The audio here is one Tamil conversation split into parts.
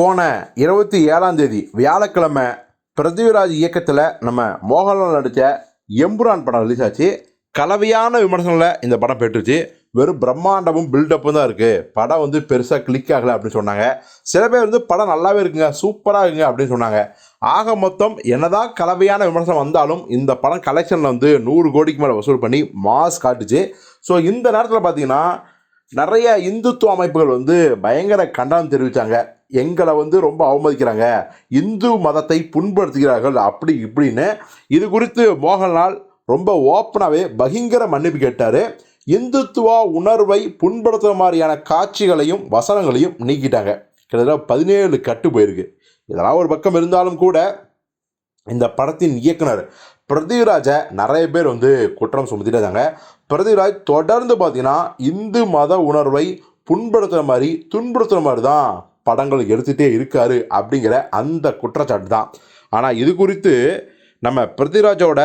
போன இருபத்தி ஏழாம் தேதி வியாழக்கிழமை பிருத்திவிராஜ் இயக்கத்தில் நம்ம மோகன்லால் நடித்த எம்புரான் படம் ரிலீஸ் ஆச்சு. கலவையான விமர்சனங்களை இந்த படம் பெற்றுச்சு. வெறும் பிரம்மாண்டமும் பில்டப்பும் தான் இருக்குது படம் வந்து பெருசாக கிளிக் ஆகலை அப்படின்னு சொன்னாங்க. சில பேர் வந்து படம் நல்லாவே இருக்குங்க சூப்பராக இருக்குங்க அப்படின்னு சொன்னாங்க. ஆக மொத்தம் என்னதான் கலவையான விமர்சனம் வந்தாலும் இந்த படம் கலெக்ஷனில் வந்து நூறு கோடிக்கு மேலே வசூல் பண்ணி மாஸ் காட்டுச்சு. ஸோ இந்த நேரத்தில் பார்த்தீங்கன்னா நிறைய இந்துத்துவ அமைப்புகள் வந்து பயங்கர கண்டனம் தெரிவித்தாங்க எங்களை வந்து ரொம்ப அவமதிக்கிறாங்க. இந்து மதத்தை புண்படுத்துகிறார்கள் அப்படி இப்படின்னு. இது குறித்து மோகன்லால் ரொம்ப ஓப்பனாகவே பகிங்கர மன்னிப்பு கேட்டார். இந்துத்துவ உணர்வை புண்படுத்துகிற மாதிரியான காட்சிகளையும் வசனங்களையும் நீக்கிட்டாங்க. கிட்டத்தட்ட பதினேழு கட்டு போயிருக்கு. இதெல்லாம் ஒரு பக்கம் இருந்தாலும் கூட இந்த படத்தின் இயக்குனர் பிரதிராஜை நிறைய பேர் வந்து குற்றம் சுமத்திட்டு இருந்தாங்க பிரதிராஜ் தொடர்ந்து பார்த்தீங்கன்னா இந்து மத உணர்வை புண்படுத்துகிற மாதிரி துன்புறுத்துகிற மாதிரி தான் படங்கள் எடுத்துகிட்டே இருக்காரு அப்படிங்கிற அந்த குற்றச்சாட்டு தான் ஆனால் இது குறித்து நம்ம பிரதிராஜோட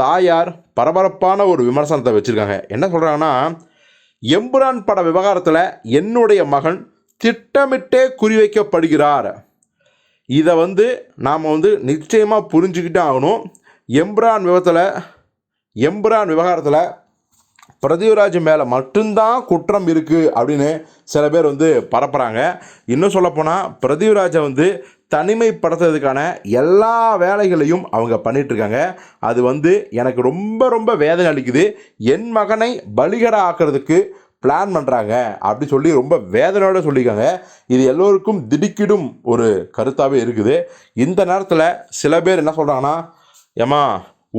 தாயார் பரபரப்பான ஒரு விமர்சனத்தை வச்சுருக்காங்க. என்ன சொல்கிறாங்கன்னா எம்புரான் பட விவகாரத்தில் என்னுடைய மகன் திட்டமிட்டே குறிவைக்கப்படுகிறார். இதை வந்து நாம் வந்து நிச்சயமாக புரிஞ்சுக்கிட்டே ஆகணும். எம்புரான் விவத்தில் எம்புரான் விவகாரத்தில் பிரதிவராஜ் மேலே மட்டும்தான் குற்றம் இருக்குது அப்படின்னு சில பேர் வந்து பரப்புகிறாங்க இன்னும் சொல்லப்போனால் பிரதிவராஜை வந்து தனிமைப்படுத்துறதுக்கான எல்லா வேலைகளையும் அவங்க பண்ணிகிட்ருக்காங்க அது வந்து எனக்கு ரொம்ப ரொம்ப வேதனை அளிக்குது. என் மகனை பலிகட ஆக்கிறதுக்கு பிளான் பண்ணுறாங்க அப்படி சொல்லி ரொம்ப வேதனையோடு சொல்லியிருக்காங்க. இது எல்லோருக்கும் திடுக்கிடும் ஒரு கருத்தாகவே இருக்குது. இந்த நேரத்தில் சில பேர் என்ன சொல்கிறாங்கன்னா ஏமா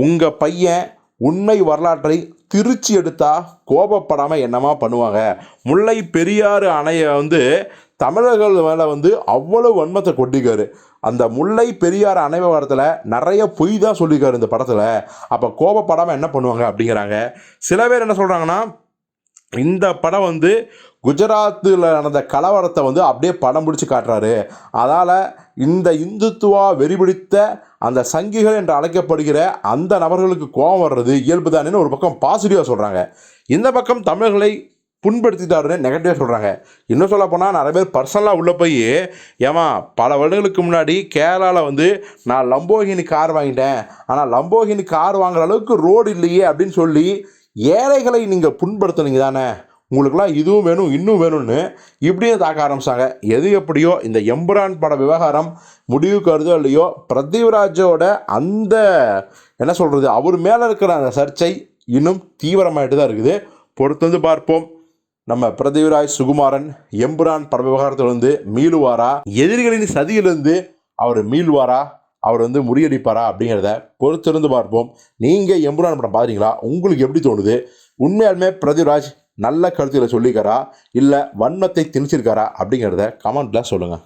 உங்கள் பையன் உண்மை வரலாற்றை திருச்சி எடுத்தா கோபப்படாமல் என்னமா பண்ணுவாங்க? முல்லை பெரியாறு அணையை வந்து தமிழர்கள் மேலே வந்து அவ்வளோ வன்மத்தை கொட்டிக்காரு. அந்த முல்லை பெரியார் அணை நிறைய பொய் தான் சொல்லியிருக்காரு இந்த படத்தில். அப்போ கோபப்படாமல் என்ன பண்ணுவாங்க அப்படிங்கிறாங்க. சில பேர் என்ன சொல்கிறாங்கன்னா இந்த படம் வந்து குஜராத்தில் நடந்த கலவரத்தை வந்து அப்படியே படம் பிடிச்சி காட்டுறாரு. அதால் இந்த இந்துத்துவா வெறிபிடித்த அந்த சங்கிகள் என்று அழைக்கப்படுகிற அந்த நபர்களுக்கு கோபம் வர்றது இயல்புதானேன்னு ஒரு பக்கம் பாசிட்டிவாக சொல்கிறாங்க இந்த பக்கம் தமிழர்களை புண்படுத்திட்டாருன்னு நெகட்டிவாக சொல்கிறாங்க இன்னும் சொல்ல போனால் நிறைய பேர் பர்சனலாக உள்ளே போய் ஏமா பல வருடங்களுக்கு முன்னாடி கேரளாவில் வந்து நான் லம்போகினி கார் வாங்கிட்டேன். ஆனால் லம்போகினி கார் வாங்குற அளவுக்கு ரோடு இல்லையே அப்படின்னு சொல்லி ஏழைகளை நீங்கள் புண்படுத்துனீங்க தானே? உங்களுக்குலாம் இதுவும் வேணும் இன்னும் வேணும்னு இப்படியே தாக்க ஆரம்பிச்சாங்க. எது எப்படியோ இந்த எம்புரான் பட விவகாரம் முடிவுக்கு வருதோ இல்லையோ பிரதீவ்ராஜோட அந்த என்ன சொல்கிறது அவர் மேலே இருக்கிற அந்த சர்ச்சை இன்னும் தீவிரமாயிட்டு தான் இருக்குது. பொறுத்து வந்து பார்ப்போம். நம்ம பிரதீவ்ராஜ் சுகுமாரன் எம்புரான் பட விவகாரத்திலிருந்து மீளுவாரா? எதிரிகளின் சதியிலிருந்து அவர் மீள்வாரா? அவர் வந்து முறியடிப்பாரா அப்படிங்கிறத பொறுத்திருந்து பார்ப்போம். நீங்கள் எம்புரான் படம் பார்க்குறீங்களா உங்களுக்கு எப்படி தோணுது? உண்மையாலுமே பிரதிராஜ் நல்ல கருத்துக்களை சொல்லியிருக்காரா? இல்லை வன்மத்தை திணிச்சிருக்காரா? அப்படிங்கிறத கமெண்ட்டில் சொல்லுங்கள்